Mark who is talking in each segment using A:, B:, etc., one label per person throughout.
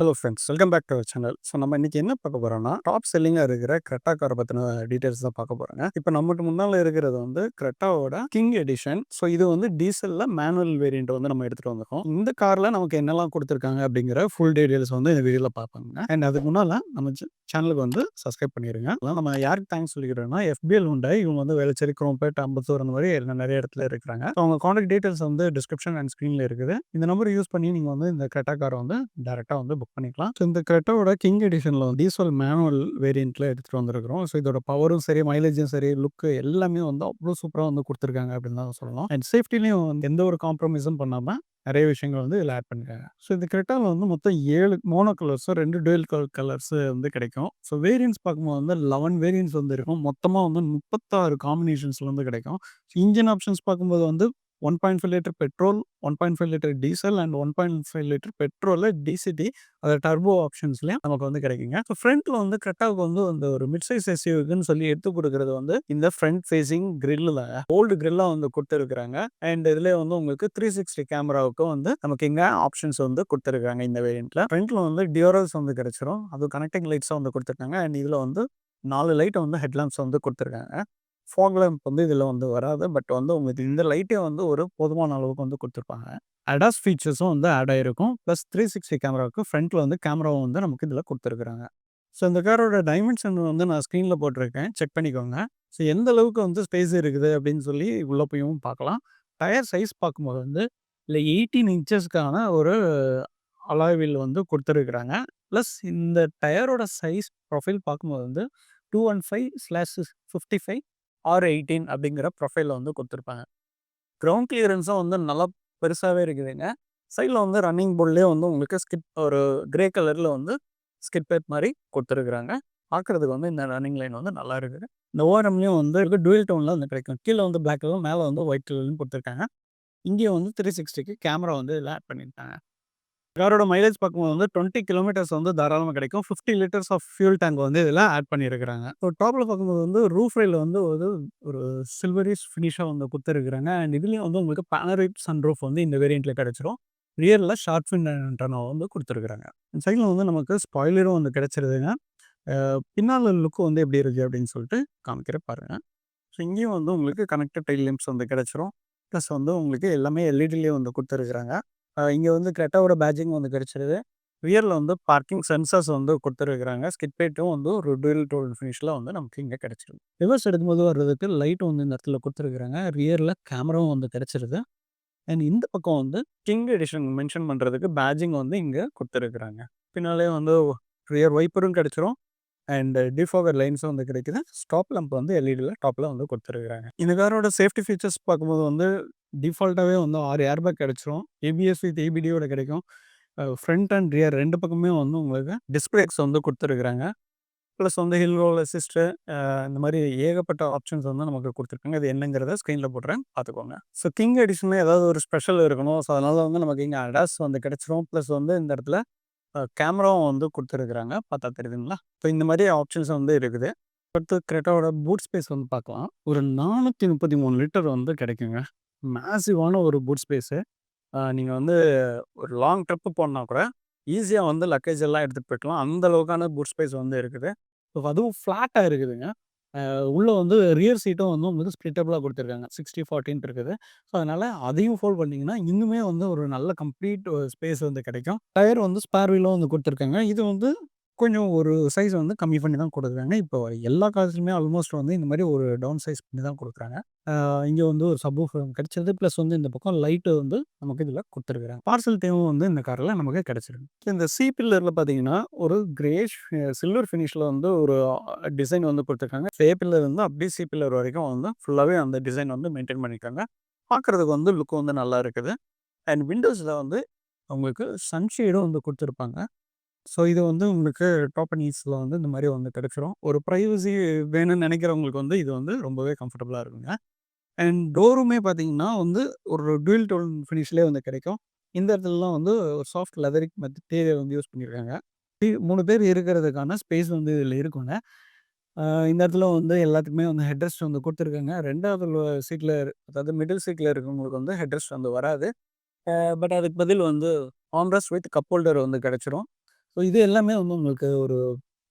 A: Hello friends welcome back to our channel so நம்ம இன்னைக்கு என்ன பார்க்க போறோம்னா டாப் செல்லிங்காக இருக்கிற கிரெட்டா காரை பற்றின டீட்டெயில்ஸ் தான் பார்க்க போகிறாங்க இப்போ நமக்கு முன்னால் இருக்கிறது வந்து கிரெட்டாவோட கிங் எடிஷன் ஸோ இது வந்து டீசலில் மேனுவல் வேரியண்ட் வந்து நம்ம எடுத்துகிட்டு வந்திருக்கோம். இந்த காரில் நமக்கு என்னெல்லாம் கொடுத்துருக்காங்க அப்படிங்கிற ஃபுல் டீட்டெயில்ஸ் வந்து இந்த வீடியோவில் பார்ப்பாங்க அண்ட் அதுக்கு முன்னால் நம்ம சேனலுக்கு வந்து சப்ஸ்கிரைப் பண்ணிடுங்க நம்ம யாருக்கு தேங்க்ஸ் சொல்லிக்கிறோம்னா எஃபிஎல் உண்டாய் இவங்க வந்து வேலைச்சேரி குரோம்பேட் அம்பத்தூர் அந்த மாதிரி நிறைய இடத்துல இருக்கிறாங்க. ஸோ அவங்க காண்டாக்ட் டீட்டெயில்ஸ் வந்து டிஸ்கிரிப்ஷன் அண்ட் ஸ்க்ரீனில் இருக்குது. இந்த நம்பர் யூஸ் பண்ணி நீங்கள் வந்து இந்த கிரெட்டா காரை வந்து டேரெக்டாக வந்து புக் பண்ணிக்கலாம். ஸோ இந்த கிரெட்டோட கிங் எடிஷனில் வந்து டீசல் மேனுவல் வேரியண்ட்டில் எடுத்துகிட்டு வந்திருக்கிறோம். ஸோ இதோட பவரும் சரி மைலேஜும் சரி லுக்கு எல்லாமே வந்து அவ்வளோ சூப்பராக வந்து கொடுத்துருக்காங்க அப்படின்னு தான் சொல்லலாம். அண்ட் சேஃப்டிலையும் வந்து எந்த ஒரு காம்ப்ரமைஸும் பண்ணாமல் நிறைய விஷயங்கள் வந்து இதில் ஆட் பண்ணிருக்காங்க. ஸோ இந்த கிரெட்டாவில் வந்து மொத்தம் ஏழு மோனோ கலர்ஸும் ரெண்டு டுவெல் கலர் கலர்ஸ் வந்து கிடைக்கும். ஸோ வேரியன்ஸ் பார்க்கும்போது வந்து லெவன் வேரியன்ஸ் வந்து இருக்கும். மொத்தமாக வந்து முப்பத்தாறு காம்பினேஷன்ஸ்ல வந்து கிடைக்கும். ஸோ இன்ஜின் ஆப்ஷன்ஸ் பார்க்கும்போது வந்து one point five litre petrol one point five litre diesel and one point five litre பெட்ரோலில் DCT அது டர்போ ஆப்ஷன்ஸ்லேயும் நமக்கு வந்து கிடைக்குங்க. ஸோ ஃப்ரண்ட்டில் வந்து கரெக்டாக வந்து அந்த ஒரு மிட் சைஸ் எஸ்யூக்குன்னு சொல்லி எடுத்து கொடுக்குறது வந்து இந்த ஃப்ரண்ட் ஃபேஸிங் கிரில்லில் ஓல்டு கிரில்லாக வந்து கொடுத்துருக்குறாங்க. அண்ட் இதில் வந்து உங்களுக்கு த்ரீ சிக்ஸ்டி கேமராவுக்கும் வந்து நமக்கு இங்கே ஆப்ஷன்ஸ் வந்து கொடுத்துருக்காங்க இந்த வேரியண்ட்டில் ஃப்ரண்ட்டில் வந்து டியோரல்ஸ் வந்து கிடைச்சிரும். அது கனெக்டிங் லைட்ஸாக வந்து கொடுத்துருக்காங்க. அண்ட் இதில் வந்து நாலு லைட்டை வந்து ஹெட்லாம்ப்ஸ் வந்து கொடுத்துருக்காங்க. ஃபாக் லேம்ப் வந்து இதில் வந்து வராது. பட் வந்து உங்களுக்கு இந்த லைட்டே வந்து ஒரு போதுமான அளவுக்கு வந்து கொடுத்துருப்பாங்க. அடாஸ் ஃபீச்சர்ஸும் வந்து ஆட் ஆகிருக்கும் ப்ளஸ் த்ரீ சிக்ஸ்டி கேமராவுக்கு ஃப்ரண்ட்டில் வந்து கேமராவும் வந்து நமக்கு இதில் கொடுத்துருக்குறாங்க. ஸோ இந்த காரோட டைமென்ஷன் வந்து நான் ஸ்க்ரீனில் போட்டிருக்கேன். செக் பண்ணிக்கோங்க. ஸோ எந்த அளவுக்கு வந்து ஸ்பேஸ் இருக்குது அப்படின்னு சொல்லி உள்ளே போயும் பார்க்கலாம். டயர் சைஸ் பார்க்கும்போது வந்து இல்லை எயிட்டீன் இன்ச்சஸ்க்கான ஒரு அலாய்வில் வந்து கொடுத்துருக்குறாங்க. ப்ளஸ் இந்த டயரோட சைஸ் ப்ரொஃபைல் பார்க்கும்போது வந்து two one five slash fifty five R eighteen அப்படிங்கிற ப்ரொஃபைலில் வந்து கொடுத்துருப்பாங்க. க்ரௌண்ட் கிளியரன்ஸும் வந்து நல்லா பெருசாகவே இருக்குதுங்க. சைடில் வந்து ரன்னிங் போர்ட்லேயே வந்து உங்களுக்கு ஸ்கிட் ஒரு கிரே கலரில் வந்து ஸ்கிட் பேட் மாதிரி கொடுத்துருக்குறாங்க. பார்க்குறதுக்கு வந்து இந்த ரன்னிங் லைன் வந்து நல்லா இருக்குது. இந்த ஓரம்லேயும் வந்து டுவெல் டவுனில் வந்து கிடைக்கும். கீழே வந்து பிளாக் கலரும் மேலே வந்து ஒயிட் கலர்லையும் கொடுத்துருக்காங்க. இங்கேயும் வந்து த்ரீ சிக்ஸ்டிக்கு கேமரா வந்து இதில் ஆட் பண்ணியிருக்காங்க. காரோட மைலேஜ் பார்க்கும்போது வந்து டுவெண்ட்டி கிலோமீட்டர்ஸ் வந்து தாராளமாக கிடைக்கும். Fifty litres of fuel tank வந்து இதில் ஆட் பண்ணியிருக்கிறாங்க. ஸோ டாப்பில் பார்க்கும்போது வந்து ரூஃப் ரையில் வந்து ஒரு ஒரு சில்வரிஸ் ஃபினிஷாக வந்து கொடுத்துருக்குறாங்க அண்ட் இதுலேயும் வந்து உங்களுக்கு பேனரிட் சன் ரூஃப் வந்து இந்த வேரியண்ட்டில் கிடச்சிரும். ரியரில் ஷார்ட் ஃபின் டனோ வந்து கொடுத்துருக்குறாங்க. சைடில் வந்து நமக்கு ஸ்பாய்லரும் வந்து கிடச்சிருதுங்க. பின்னால் லுக்கு வந்து எப்படி இருக்குது அப்படின்னு சொல்லிட்டு காமிக்கிற பாருங்கள் ஸோ இங்கேயும் வந்து உங்களுக்கு கனெக்டட் டைல் லிம்ஸ் வந்து கிடச்சிரும். ப்ளஸ் வந்து உங்களுக்கு எல்லாமே எல்இடிலேயே வந்து கொடுத்துருக்குறாங்க. இங்கே வந்து கிரெட்டாவோட பேட்ஜிங் வந்து கிடச்சிருது. ரியரில் வந்து பார்க்கிங் சென்சர்ஸ் வந்து கொடுத்துருக்குறாங்க. ஸ்கிட்பேட்டும் வந்து ஒரு டுவெல் டோல் ஃபினிஷில் வந்து நமக்கு இங்கே கிடச்சிருது. ரிவர்ஸ் எடுக்கும்போது வர்றதுக்கு லைட்டும் வந்து இந்த இடத்துல கொடுத்துருக்குறாங்க. ரியரில் கேமராவும் வந்து கிடச்சிருது. அண்ட் இந்த பக்கம் வந்து கிங் எடிஷன் மென்ஷன் பண்ணுறதுக்கு பேட்ஜிங் வந்து இங்கே கொடுத்துருக்குறாங்க. பின்னாலே வந்து ரியர் வைப்பரும் கிடச்சிரும். அண்ட் டிஃபோகர் லைன்ஸும் வந்து கிடைக்குது. ஸ்டாப் லம்ப் வந்து எல்இடியில் டாப்பில் வந்து கொடுத்துருக்குறாங்க. இந்த காரோட சேஃப்டி ஃபீச்சர்ஸ் பார்க்கும்போது வந்து டிஃபால்ட்டாகவே வந்து ஆறு ஏர்பேக் கிடச்சிரும். ஏபிஎஸ் வித் ஏபிடியோட கிடைக்கும். ஃப்ரண்ட் அண்ட் ரியர் ரெண்டு பக்கமே வந்து உங்களுக்கு டிஸ்பிளேக்ஸ் வந்து கொடுத்துருக்குறாங்க. ப்ளஸ் வந்து ஹில் ரோல் அசிஸ்ட்டு இந்த மாதிரி ஏகப்பட்ட ஆப்ஷன்ஸ் வந்து நமக்கு கொடுத்துருக்காங்க. அது என்னங்கிறத ஸ்க்ரீனில் போட்டுறேன் பார்த்துக்கோங்க. ஸோ கிங் எடிஷனில் ஏதாவது ஒரு ஸ்பெஷல் இருக்கணும். ஸோ அதனால் வந்து நமக்கு இங்கே அடாஸ் வந்து கிடச்சிரும். ப்ளஸ் வந்து இந்த இடத்துல கேமராவும் வந்து கொடுத்துருக்குறாங்க. பார்த்தா தெரியுதுங்களா? ஸோ இந்த மாதிரி ஆப்ஷன்ஸ் வந்து இருக்குது. அடுத்து கிரெட்டாவோட பூட் ஸ்பேஸ் வந்து பார்க்கலாம். ஒரு நானூற்றி முப்பத்தி மூணு லிட்டர் வந்து கிடைக்குங்க. மேசிவான ஒரு பூட் ஸ்பேஸு நீங்கள் வந்து ஒரு லாங் ட்ரிப்பு போனால் கூட ஈஸியாக வந்து லக்கேஜ் எல்லாம் எடுத்துகிட்டு போய்க்கலாம். அந்த அளவுக்கான பூட் ஸ்பேஸ் வந்து இருக்குது. ஸோ அதுவும் ஃப்ளாட்டாக இருக்குதுங்க. உள்ளே வந்து ரியர் சீட்டும் வந்து உங்களுக்கு ஸ்ப்ளிட்டபிளாக கொடுத்துருக்காங்க. சிக்ஸ்டி ஃபார்ட்டின் இருக்குது. ஸோ அதனால் அதையும் ஃபோல்ட் பண்ணிங்கன்னா இன்னுமே வந்து ஒரு நல்ல கம்ப்ளீட் ஸ்பேஸ் வந்து கிடைக்கும். டயர் வந்து ஸ்பேர் வீலும் வந்து கொடுத்துருக்காங்க. இது வந்து கொஞ்சம் ஒரு சைஸ் வந்து கம்மி பண்ணி தான் கொடுக்குறாங்க. இப்போ எல்லா காசுலுமே ஆல்மோஸ்ட் வந்து இந்த மாதிரி ஒரு டவுன் சைஸ் பண்ணி தான் கொடுக்குறாங்க. இங்கே வந்து ஒரு சப்வூஃபர் கிடைச்சது. ப்ளஸ் வந்து இந்த பக்கம் லைட்டு வந்து நமக்கு இதில் கொடுத்துருக்குறாங்க. பார்சல் தேவும் வந்து இந்த காரில் நமக்கு கிடச்சிருக்கு இந்த சி பில்லரில் பார்த்தீங்கன்னா, ஒரு கிரேஷ் சில்வர் ஃபினிஷில் வந்து ஒரு டிசைன் வந்து கொடுத்துருக்காங்க. ஏ பில்லர் வந்து அப்படியே சி பில்லர் வரைக்கும் வந்து ஃபுல்லாகவே அந்த டிசைன் வந்து மெயின்டைன் பண்ணியிருக்காங்க. பார்க்குறதுக்கு வந்து லுக் வந்து நல்லா இருக்குது. அண்ட் விண்டோஸில் வந்து அவங்களுக்கு சன்ஷேடும் வந்து கொடுத்துருப்பாங்க. ஸோ இது வந்து உங்களுக்கு டாப் வந்து இந்த மாதிரி வந்து கிடைச்சிரும். ஒரு ப்ரைவசி வேணும்னு நினைக்கிறவங்களுக்கு வந்து இது வந்து ரொம்பவே கம்ஃபர்டபுளாக இருக்குங்க. அண்ட் டோருமே பார்த்தீங்கன்னா வந்து ஒரு டுவெல் டோல் ஃபினிஷ்லேயே வந்து கிடைக்கும். இந்த இடத்துலலாம் வந்து ஒரு சாஃப்ட் லெதரிக் மெட்டீரியல் வந்து யூஸ் பண்ணியிருக்காங்க. மூணு பேர் இருக்கிறதுக்கான ஸ்பேஸ் வந்து இதில் இருக்குங்க. இந்த இடத்துல வந்து எல்லாத்துக்குமே வந்து ஹெட்ரெஸ்ட் வந்து கொடுத்துருக்காங்க. ரெண்டாவது சீட்டில் அதாவது மிடில் சீட்டில் இருக்கிறவங்களுக்கு வந்து ஹெட்ரெஸ்ட் வந்து வராது. பட் அதுக்கு பதில் வந்து ஆம்ரஸ் வித் கப் ஹோல்டர் வந்து கிடச்சிரும் ஸோ இது எல்லாமே வந்து உங்களுக்கு ஒரு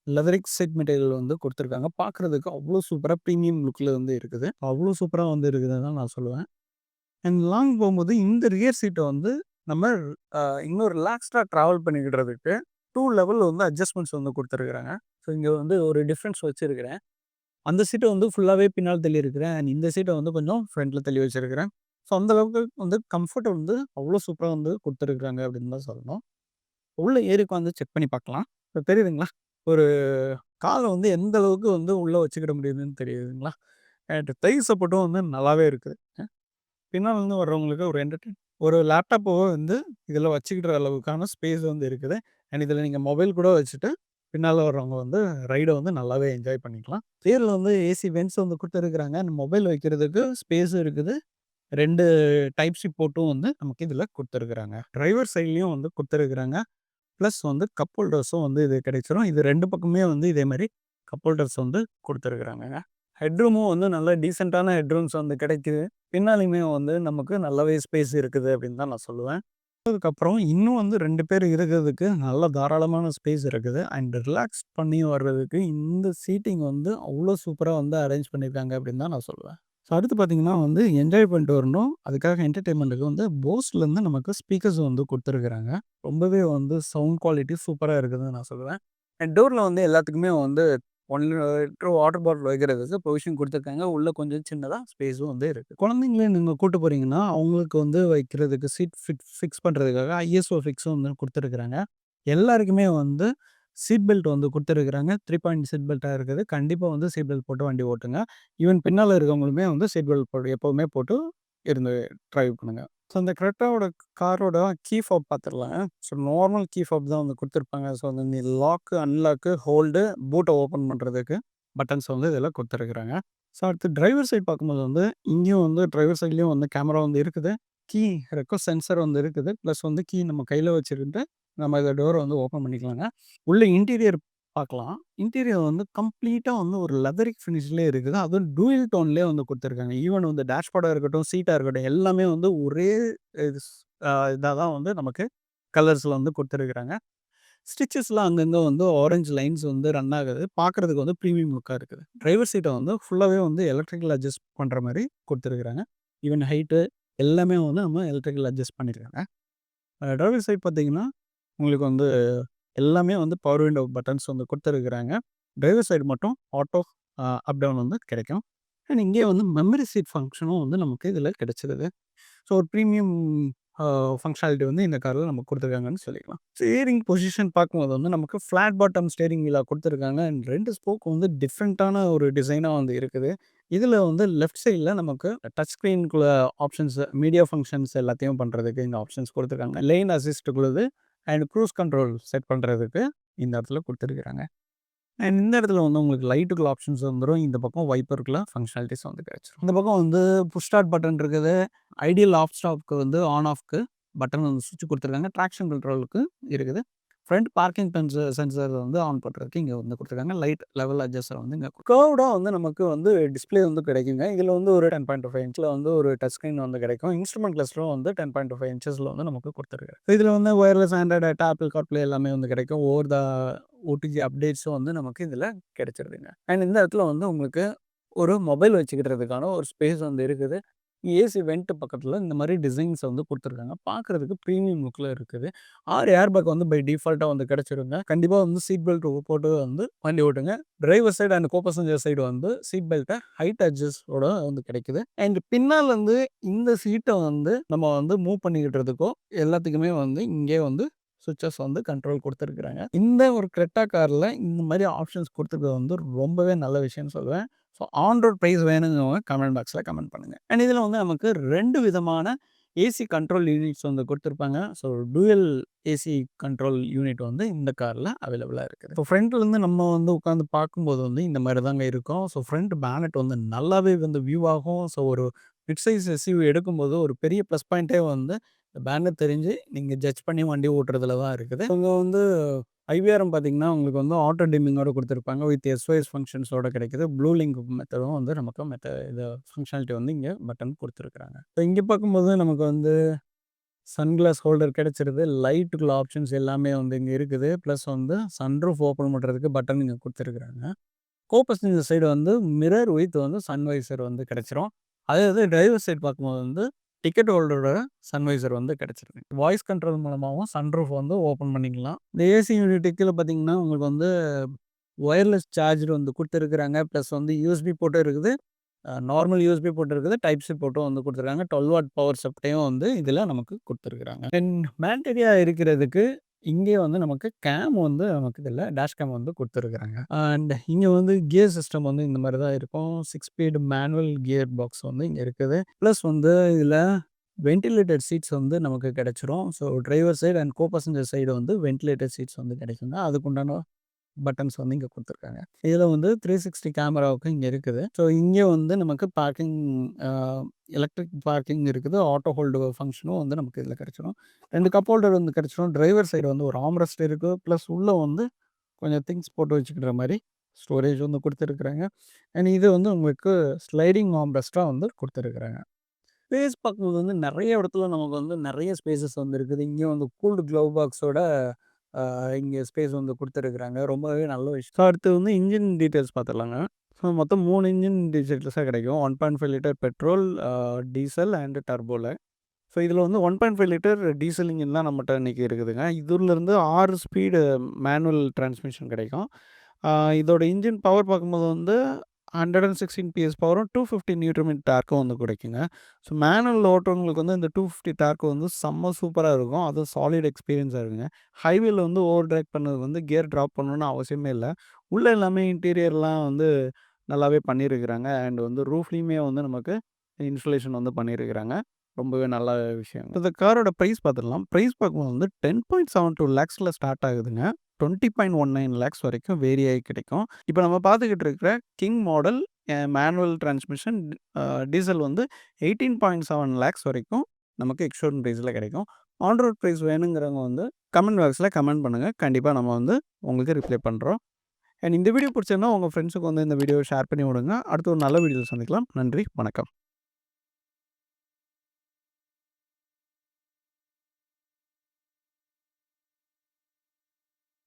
A: லெதரிக் செட் மெட்டீரியல் வந்து கொடுத்துருக்காங்க. பார்க்குறதுக்கு அவ்வளோ சூப்பராக ப்ரீமியம் லுக்கில் வந்து இருக்குது. அவ்வளோ சூப்பராக வந்து இருக்குதுன்னு தான் நான் சொல்லுவேன். அண்ட் லாங் போகும்போது இந்த ரியர் சீட்டை வந்து நம்ம இன்னும் ரிலாக்ஸ்டாக ட்ராவல் பண்ணிக்கிடுறதுக்கு டூ லெவல் வந்து அட்ஜஸ்ட்மெண்ட்ஸ் வந்து கொடுத்துருக்குறாங்க. ஸோ இங்கே வந்து ஒரு டிஃப்ரென்ஸ் வச்சுருக்கிறேன். அந்த சீட்டை வந்து ஃபுல்லாகவே பின்னால் தள்ளி இருக்கிறேன். அண்ட் இந்த சீட்டை வந்து கொஞ்சம் ஃப்ரண்ட்டில் தள்ளி வச்சுருக்கிறேன். ஸோ அந்த அளவுக்கு வந்து கம்ஃபர்ட் வந்து அவ்வளோ சூப்பராக வந்து கொடுத்துருக்குறாங்க அப்படின்னு தான் சொல்லணும். உள்ளே ஏறிக்கு வந்து செக் பண்ணி பார்க்கலாம். இப்போ தெரியுதுங்களா? ஒரு காலை வந்து எந்த அளவுக்கு வந்து உள்ளே வச்சுக்கிட முடியுதுன்னு தெரியுதுங்களா? அண்ட் தை சப்போர்ட்டும் வந்து நல்லாவே இருக்குது. பின்னால் வந்து வர்றவங்களுக்கு ஒரு என்டர்டைன் ஒரு லேப்டாப்போ வந்து இதில் வச்சுக்கிற அளவுக்கான ஸ்பேஸ் வந்து இருக்குது. அண்ட் இதில் நீங்கள் மொபைல் கூட வச்சுட்டு பின்னால் வர்றவங்க வந்து ரைடை வந்து நல்லாவே என்ஜாய் பண்ணிக்கலாம். தேரில் வந்து ஏசி வென்ஸ் வந்து கொடுத்துருக்குறாங்க. அண்ட் மொபைல் வைக்கிறதுக்கு ஸ்பேஸும் இருக்குது. ரெண்டு டைப் சி போட்டும் வந்து நமக்கு இதில் கொடுத்துருக்குறாங்க. டிரைவர் சைட்லேயும் வந்து கொடுத்துருக்குறாங்க. ப்ளஸ் வந்து கப் ஹோல்டர்ஸும் வந்து இது கிடைச்சிரும். இது ரெண்டு பக்கமே வந்து இதே மாதிரி கப் ஹோல்டர்ஸ் வந்து கொடுத்துருக்குறாங்க. ஹெட்ரூமும் வந்து நல்ல டீசெண்டான ஹெட்ரூம்ஸ் வந்து கிடைக்குது. பின்னாலையுமே வந்து நமக்கு நல்லாவே ஸ்பேஸ் இருக்குது அப்படின்னு தான் நான் சொல்லுவேன். அதுக்கப்புறம் இன்னும் வந்து ரெண்டு பேர் இருக்கிறதுக்கு நல்ல தாராளமான ஸ்பேஸ் இருக்குது. அண்ட் ரிலாக்ஸ் பண்ணி வர்றதுக்கு இந்த சீட்டிங் வந்து அவ்வளோ சூப்பராக வந்து அரேஞ்ச் பண்ணியிருக்காங்க அப்படின்னு தான் நான் சொல்லுவேன். ஸோ அடுத்து பார்த்தீங்கன்னா வந்து என்ஜாய் பண்ணிட்டு வரணும். அதுக்காக என்டர்டெயின்மெண்ட்டுக்கு வந்து போஸ்ட்லேருந்து நமக்கு ஸ்பீக்கர்ஸ் வந்து கொடுத்துருக்குறாங்க. ரொம்பவே வந்து சவுண்ட் குவாலிட்டி சூப்பராக இருக்குதுன்னு நான் சொல்லுவேன். அண்ட் டோரில் வந்து எல்லாத்துக்குமே வந்து ஒன் லிட்டர் வாட்டர் பாட்டில் வைக்கிறதுக்கு ப்ரொவிஷன் கொடுத்துருக்காங்க. உள்ளே கொஞ்சம் சின்னதாக ஸ்பேஸும் வந்து இருக்குது குழந்தைங்களே நீங்கள் கூட்டு போகிறீங்கன்னா அவங்களுக்கு வந்து வைக்கிறதுக்கு சீட் ஃபிட் ஃபிக்ஸ் பண்ணுறதுக்காக ஐஎஸ்ஓ ஃபிக்ஸும் வந்து கொடுத்துருக்குறாங்க. எல்லாருக்குமே வந்து சீட் பெல்ட் வந்து கொடுத்துருக்குறாங்க. த்ரீ பாயிண்ட் சீட் பெல்ட்டாக இருக்குது. கண்டிப்பாக வந்து சீட் பெல்ட் போட்டு வண்டி ஓட்டுங்க. ஈவன் பின்னால் இருக்கவங்களுமே வந்து சீட் பெல்ட் போட்டு எப்போவுமே போட்டு இருந்து ட்ரைவ் பண்ணுங்கள் ஸோ அந்த கிரெட்டாவோட காரோட கீ ஃபாப் பார்த்துடலாம் ஸோ நார்மல் கீ ஃபாப் தான் வந்து கொடுத்துருப்பாங்க. ஸோ அந்த லாக்கு அன்லாக்கு ஹோல்டு பூட்டை ஓப்பன் பண்ணுறதுக்கு பட்டன்ஸ் வந்து இதில் கொடுத்துருக்குறாங்க. ஸோ அடுத்து டிரைவர் சைட் பார்க்கும்போது வந்து இங்கேயும் வந்து டிரைவர் சைட்லேயும் வந்து கேமரா வந்து இருக்குது. கீ இருக்கும் சென்சர் வந்து இருக்குது. ப்ளஸ் வந்து கீ நம்ம கையில் வச்சுருந்து நம்ம இதை டோரை வந்து ஓப்பன் பண்ணிக்கலாங்க உள்ள இன்டீரியர் பார்க்கலாம். இன்டீரியர் வந்து கம்ப்ளீட்டாக வந்து ஒரு லெதரிக் ஃபினிஷ்லேயே இருக்குது. அதுவும் டூயல் டோன்லேயே வந்து கொடுத்துருக்காங்க. ஈவன் வந்து டேஷ்போர்டாக இருக்கட்டும், சீட்டாக இருக்கட்டும் எல்லாமே வந்து ஒரே இதாக தான் வந்து நமக்கு கலர்ஸில் வந்து கொடுத்துருக்குறாங்க. ஸ்டிச்சஸ்லாம் அங்கங்கே வந்து ஆரஞ்சு லைன்ஸ் வந்து ரன் ஆகுது. பார்க்குறதுக்கு வந்து ப்ரீமியம் லுக்காக இருக்குது. டிரைவர் சீட்டை வந்து ஃபுல்லாகவே வந்து எலக்ட்ரிக்கல் அட்ஜஸ்ட் பண்ணுற மாதிரி கொடுத்துருக்குறாங்க. ஈவன் ஹைட்டு எல்லாமே வந்து நம்ம எலக்ட்ரிக்கல் அட்ஜஸ்ட் பண்ணியிருக்காங்க. டிரைவர் சைட் பார்த்தீங்கன்னா, உங்களுக்கு வந்து எல்லாமே வந்து பவர் விண்டோ பட்டன்ஸ் வந்து கொடுத்துருக்குறாங்க. டிரைவர் சைடு மட்டும் ஆட்டோ அப் டவுன் வந்து கிடைக்கும். அண்ட் இங்கே வந்து மெமரி சீட் ஃபங்க்ஷனும் வந்து நமக்கு இதில் கிடைச்சிருது. ஸோ ஒரு ப்ரீமியம் ஃபங்க்ஷனாலிட்டி வந்து இந்த காரில் நமக்கு கொடுத்துருக்காங்கன்னு சொல்லிக்கலாம். ஸ்டேரிங் பொசிஷன் பார்க்கும்போது வந்து நமக்கு ஃப்ளாட் பாட்டம் ஸ்டேரிங் வீலாக கொடுத்துருக்காங்க. அண்ட் ரெண்டு ஸ்போக் வந்து டிஃப்ரெண்ட்டான ஒரு டிசைனாக வந்து இருக்குது. இதில் வந்து லெஃப்ட் சைடில் நமக்கு டச் ஸ்க்ரீனுக்குள்ள ஆப்ஷன்ஸ் மீடியா ஃபங்க்ஷன்ஸ் எல்லாத்தையும் பண்ணுறதுக்கு இந்த ஆப்ஷன்ஸ் கொடுத்துருக்காங்க. லைன் அசிஸ்ட்டுக்குள்ளது அண்ட் க்ரூஸ் கண்ட்ரோல் செட் பண்ணுறதுக்கு இந்த இடத்துல கொடுத்துருக்குறாங்க. அண்ட் இந்த இடத்துல வந்து உங்களுக்கு லைட்டுக்குள்ள ஆப்ஷன்ஸ் வந்துடும் இந்த பக்கம் வைப்பருக்குள்ள ஃபங்க்ஷனாலிட்டிஸ் வந்து கிடச்சிரும். இந்த பக்கம் வந்து புஷ் ஸ்டார்ட் பட்டன் இருக்குது. ஐடியல் ஆஃப் ஸ்டாப்க்கு வந்து ஆன் ஆஃப்க்கு பட்டன் வந்து சுவிட்ச் கொடுத்துருக்காங்க. ட்ராக்ஷன் கண்ட்ரோலுக்கு இருக்குது. ஃப்ரண்ட் பார்க்கிங் சென்சர் சென்சர் வந்து ஆன் பண்ணுறதுக்கு இங்கே வந்து கொடுத்துருக்காங்க. லைட் லெவல் அட்ஜஸ்டர் வந்து இங்கே கர்வ்டாக வந்து நமக்கு வந்து டிஸ்பிளே வந்து கிடைக்குங்க. இதில் வந்து ஒரு டென் பாயிண்ட் ஃபைவ் இன்ச்சில் வந்து ஒரு டச் ஸ்க்ரீன் வந்து கிடைக்கும். இன்ஸ்ட்ருமெண்ட் கிளஸ்டரும் வந்து டென் பாயிண்ட் ஃபைவ் இன்ச்சஸில் வந்து நமக்கு கொடுத்துருக்காரு. இதில் வந்து ஒயர்லெஸ் ஆண்ட்ராய்டு ஆப்பிள் கார்ப்ளே எல்லாமே வந்து கிடைக்கும். ஓவர் த ஓடிஜி அப்டேட்ஸும் வந்து நமக்கு இதில் கிடைச்சிருதுங்க. அண்ட் இந்த இடத்துல வந்து உங்களுக்கு ஒரு மொபைல் வச்சுக்கிறதுக்கான ஒரு ஸ்பேஸ் வந்து இருக்குது. ஏசி வெண்ட் பக்கத்தில் இந்த மாதிரி டிசைன்ஸை வந்து கொடுத்துருக்காங்க. பார்க்குறதுக்கு ப்ரீமியம் லுக்கில் இருக்குது. ஆறு ஏர் பேக் வந்து பை டிஃபால்ட்டாக வந்து கிடச்சிருங்க. கண்டிப்பாக வந்து சீட் பெல்ட் போட்டு வந்து வண்டி ஓட்டுங்க. Driver side and co passenger side வந்து சீட் பெல்ட்டை ஹைட் அட்ஜஸ்டோட வந்து கிடைக்குது. அண்ட் பின்னால் வந்து இந்த சீட்டை வந்து நம்ம வந்து மூவ் பண்ணிக்கிட்டுறதுக்கோ எல்லாத்துக்குமே வந்து இங்கே வந்து சுவிச்சஸ் வந்து கண்ட்ரோல் கொடுத்துருக்குறாங்க. இந்த ஒரு கிரெட்டா காரில் இந்த மாதிரி ஆப்ஷன்ஸ் கொடுத்துருக்கிறது வந்து ரொம்பவே நல்ல விஷயம்னு சொல்லுவேன். ஸோ ஆன் ரோட் ப்ரைஸ் வேணுங்கிறவங்க கமெண்ட் பாக்ஸில் கமெண்ட் பண்ணுங்கள் அண்ட் இதில் வந்து நமக்கு ரெண்டு விதமான ஏசி கண்ட்ரோல் யூனிட்ஸ் வந்து கொடுத்துருப்பாங்க. So dual AC control unit வந்து இந்த காரில் அவைலபிளாக இருக்குது. ஸோ ஃப்ரண்ட்லேருந்து நம்ம வந்து உட்காந்து பார்க்கும்போது வந்து இந்த மாதிரி தாங்க இருக்கும். ஸோ ஃப்ரண்ட் பேனட் வந்து நல்லாவே வந்து வியூ ஆகும். ஸோ ஒரு மிட் சைஸ் எஸ்யூவி எடுக்கும்போது ஒரு பெரிய ப்ளஸ் பாயிண்ட்டே வந்து இந்த பேனர் தெரிஞ்சு நீங்கள் ஜட்ஜ் பண்ணி வண்டி ஓட்டுறதுல தான் இருக்குது. இவங்க வந்து ஐவிஆர்எம் பார்த்தீங்கன்னா உங்களுக்கு வந்து ஆட்டோ டிமிங்கோட கொடுத்துருப்பாங்க. வித் எஸ்ஒஎஸ் ஃபங்க்ஷன்ஸோட கிடைக்குது. ப்ளூ லிங்க் மெத்தடும் வந்து நமக்கு மெத்த இது ஃபங்க்ஷனாலிட்டி வந்து இங்கே பட்டன் கொடுத்துருக்குறாங்க. ஸோ இங்கே பார்க்கும்போது நமக்கு வந்து சன்கிளாஸ் ஹோல்டர் கிடச்சிருது. லைட்டுக்குள்ள ஆப்ஷன்ஸ் எல்லாமே வந்து இங்கே இருக்குது. ப்ளஸ் வந்து சன்ரூஃப் ஓப்பன் பண்ணுறதுக்கு பட்டன் இங்கே கொடுத்துருக்குறாங்க. கோபசஞ்சர் சைடு வந்து மிரர் வித் வந்து சன்வைசர் வந்து கிடச்சிரும். அதே இது டிரைவர் சைடு பார்க்கும்போது வந்து டிக்கெட் ஹோல்டரோட சன்வைசர் வந்து கிடச்சிருக்கு. வாய்ஸ் கண்ட்ரோல் மூலமாகவும் சன்ரூஃப் வந்து ஓப்பன் பண்ணிக்கலாம். இந்த ஏசி யூனிட் டிக்கில் பார்த்தீங்கன்னா உங்களுக்கு வந்து ஒயர்லெஸ் சார்ஜர் வந்து கொடுத்துருக்குறாங்க. ப்ளஸ் வந்து யூஎஸ்பி போட்டு இருக்குது. நார்மல் யூஎஸ்பி போட்டு இருக்குது. டைப் சி போட்டும் வந்து கொடுத்துருக்காங்க. டுவெல் வாட் பவர் சப்டையும் வந்து இதில் நமக்கு கொடுத்துருக்குறாங்க. தென் மேண்டரியாக இருக்கிறதுக்கு இங்கே வந்து நமக்கு கேம் வந்து நமக்கு இதில் டேஷ் கேம் வந்து கொடுத்துருக்குறாங்க. அண்ட் இங்கே வந்து கியர் சிஸ்டம் வந்து இந்த மாதிரி தான் இருக்கும். Six speed manual gear box வந்து இங்கே இருக்குது. ப்ளஸ் வந்து இதில் வென்டிலேட்டட் சீட்ஸ் வந்து நமக்கு கிடச்சிரும். So driver side and co passenger side வந்து வென்டிலேட்டட் சீட்ஸ் வந்து கிடைக்குங்க. அதுக்குண்டான பட்டன்ஸ் வந்து இங்கே கொடுத்துருக்காங்க. இதில் வந்து த்ரீ சிக்ஸ்டி கேமராவுக்கு இங்கே இருக்குது. ஸோ இங்கே வந்து நமக்கு பார்க்கிங் எலக்ட்ரிக் பார்க்கிங் இருக்குது. ஆட்டோ ஹோல்டு ஃபங்க்ஷனும் வந்து நமக்கு இதில் கிடச்சிடும் ரெண்டு கப் ஹோல்டர் வந்து கிடச்சிடும் டிரைவர் சைடு வந்து ஒரு ஆம்ரெஸ்ட் இருக்குது ப்ளஸ் உள்ளே வந்து கொஞ்சம் திங்ஸ் போட்டு வச்சுக்கிற மாதிரி ஸ்டோரேஜ் வந்து கொடுத்துருக்குறாங்க. அண்ட் இது வந்து உங்களுக்கு ஸ்லைடிங் ஆம்ரெஸ்ட்டாக வந்து கொடுத்துருக்குறாங்க. ஸ்பேஸ் பார்க்கும்போது வந்து நிறைய இடத்துல நமக்கு வந்து நிறைய ஸ்பேசஸ் வந்து இருக்குது. இங்கே வந்து கூல்டு க்ளவ் பாக்ஸோட இங்கே ஸ்பேஸ் வந்து கொடுத்துருக்குறாங்க. ரொம்பவே நல்ல விஷயம். ஸோ அடுத்து வந்து இன்ஜின் டீட்டெயில்ஸ் பார்த்துடலாங்க ஸோ மொத்தம் மூணு இன்ஜின் டீட்டெயில்ஸாக கிடைக்கும். One point five litre petrol diesel and டர்போவில் so இதில் வந்து one point five litre diesel engine தான் நம்மகிட்ட இன்றைக்கி இருக்குதுங்க. இதுலேருந்து ஆறு ஸ்பீடு மேனுவல் டிரான்ஸ்மிஷன் கிடைக்கும். இதோட இன்ஜின் பவர் பார்க்கும்போது வந்து ஹண்ட்ரட் அண்ட் சிக்ஸ்டீன் பிஎஸ் பவரும் டூ ஃபிஃப்டி நியூட்ரமின் டார்க்கும் வந்து கிடைக்குங்க ஸோ மேனுவல் ஓட்டுறவங்களுக்கு வந்து இந்த டூ ஃபிஃப்டி டார்க்கு வந்து செம்ம சூப்பராக இருக்கும். அதுவும் சாலிட் எக்ஸ்பீரியன்ஸாக இருக்குங்க. ஹைவேல வந்து ஓவர் ட்ராக் பண்ணது வந்து கியர் ட்ராப் பண்ணணும்னு அவசியமே இல்லை. உள்ளே எல்லாமே இன்டீரியர்லாம் வந்து நல்லாவே பண்ணியிருக்கிறாங்க அண்ட் வந்து ரூஃப்லேயுமே வந்து நமக்கு இன்ஸ்டலேஷன் வந்து பண்ணியிருக்கிறாங்க ரொம்பவே நல்ல விஷயம் இந்த காரோட ப்ரைஸ் பார்த்துடலாம். ப்ரைஸ் பார்க்கும்போது வந்து டென் பாயிண்ட் செவன் டூ லேக்ஸில் ஸ்டார்ட் ஆகுதுங்க. Twenty point one nine lakhs வரைக்கும் வேரி ஆகி கிடைக்கும். இப்போ நம்ம பார்த்துக்கிட்டு இருக்கிற king model manual transmission diesel வந்து எயிட்டீன் பாயிண்ட் செவன் லேக்ஸ் வரைக்கும் நமக்கு எக்ஸ்ஷோரூம் ப்ரைஸில் கிடைக்கும். ஆன்ரோட் ப்ரைஸ் வேணுங்கிறவங்க வந்து கமெண்ட் பாக்ஸில் கமெண்ட் பண்ணுங்கள் கண்டிப்பாக நம்ம வந்து உங்களுக்கு ரிப்ளை பண்ணுறோம் அண்ட் இந்த வீடியோ பிடிச்சிருந்தா உங்கள் ஃப்ரெண்ட்ஸுக்கு வந்து இந்த வீடியோ ஷேர் பண்ணி விடுங்க. அடுத்து ஒரு நல்ல வீடியோ சந்திக்கலாம். நன்றி வணக்கம்.